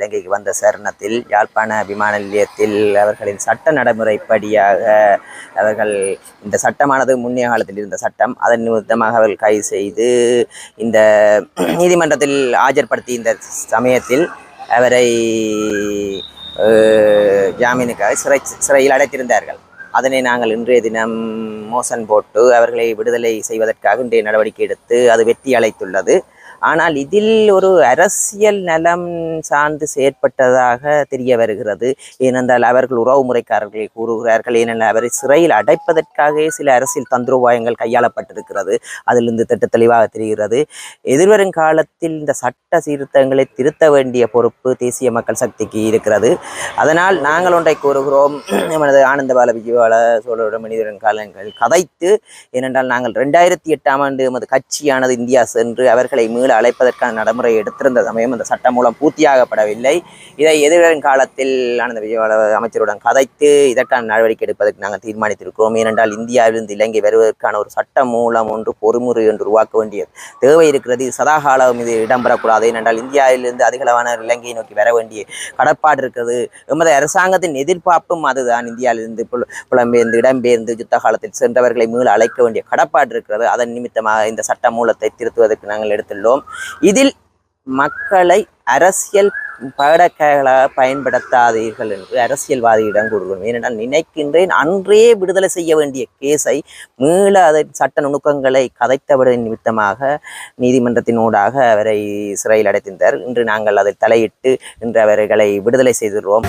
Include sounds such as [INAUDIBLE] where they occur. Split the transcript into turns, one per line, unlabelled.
இலங்கைக்கு வந்த சரணத்தில் யாழ்ப்பாண விமான நிலையத்தில் அவர்களின் சட்ட நடைமுறைப்படியாக அவர்கள் இந்த சட்டமானது முன்னைய காலத்தில் இருந்த சட்டம். அதன் நிமித்தமாக அவர்கள் கைது செய்து இந்த நீதிமன்றத்தில் ஆஜர்படுத்தி இந்த சமயத்தில் அவரை ஜாமீனுக்காக சிறை சிறையில் அடைத்திருந்தார்கள். அதனை நாங்கள் இன்றைய தினம் மோசன் போட்டு அவர்களை விடுதலை செய்வதற்காக இன்றைய நடவடிக்கை எடுத்து அது வெற்றி அழைத்துள்ளது. ஆனால் இதில் ஒரு அரசியல் நலம் சார்ந்து செயற்பட்டதாக தெரிய வருகிறது. ஏனென்றால் அவர்கள் உறவு முறைக்காரர்களை கூறுகிறார்கள். ஏனென்றால் அவரை சிறையில் அடைப்பதற்காகவே சில அரசியல் தந்திரோபாயங்கள் கையாளப்பட்டிருக்கிறது. அதிலிருந்து திட்ட தெளிவாக தெரிகிறது. எதிர்வரும் காலத்தில் இந்த சட்ட சீர்திருத்தங்களை திருத்த வேண்டிய பொறுப்பு தேசிய மக்கள் சக்திக்கு இருக்கிறது. அதனால் நாங்கள் ஒன்றை கூறுகிறோம். [CLEARS THROAT] எமது ஆனந்த பால விஜயபால சோழரோட மனிதரின் காலங்கள் கதைத்து ஏனென்றால் நாங்கள் ரெண்டாயிரத்தி எட்டாம் ஆண்டு எமது கட்சியானது இந்தியா சென்று அவர்களை மீள அழைப்பதற்கான நடைமுறை எடுத்திருந்த சமயம் அந்த சட்டம் மூலம் பூர்த்தியாகப்படவில்லை. இதை எதிர்வரும் காலத்தில் ஆனந்த விஜயபால அமைச்சருடன் கதைத்து இதற்கான நடவடிக்கை எடுப்பதற்கு நாங்கள் தீர்மானித்திருக்கிறோம். ஏனென்றால் இந்தியாவிலிருந்து இலங்கை வருவதற்கான ஒரு சட்ட மூலம் ஒன்று பொறுமுறை ஒன்று உருவாக்க வேண்டிய தேவை இருக்கிறது. இது சதாகாலம் இது இடம்பெறக்கூடாது. ஏனென்றால் இந்தியாவிலிருந்து அதிகளவான இலங்கையை நோக்கி வர வேண்டிய கடப்பாடு இருக்கிறது. எமது அரசாங்கத்தின் எதிர்பார்ப்பும் அதுதான். இந்தியாவிலிருந்து புல- புலம்பெயர்ந்து இடம்பெயர்ந்து யுத்த காலத்தில் சென்றவர்களை மீள அழைக்க வேண்டிய கடப்பாடு இருக்கிறது. அதன் நிமித்தமாக இந்த சட்ட மூலத்தை திருத்துவதற்கு நாங்கள் எடுத்துள்ளோம். இதில் மக்களை அரசியல் படக்களாக பயன்படுத்தாதீர்கள் என்று அரசியல்வாதியிடம் கூறுகிறோம். ஏனென்றால் நினைக்கின்றேன் அன்றே விடுதலை செய்ய வேண்டிய கேஸை மீள அதை சட்ட நுணுக்கங்களை கதைத்தவிட நிமித்தமாக நீதிமன்றத்தினூடாக அவரை சிறையில் அடைத்திருந்தார் இன்று நாங்கள் அதை தலையிட்டு இன்று அவர்களை விடுதலை செய்துள்ளோம்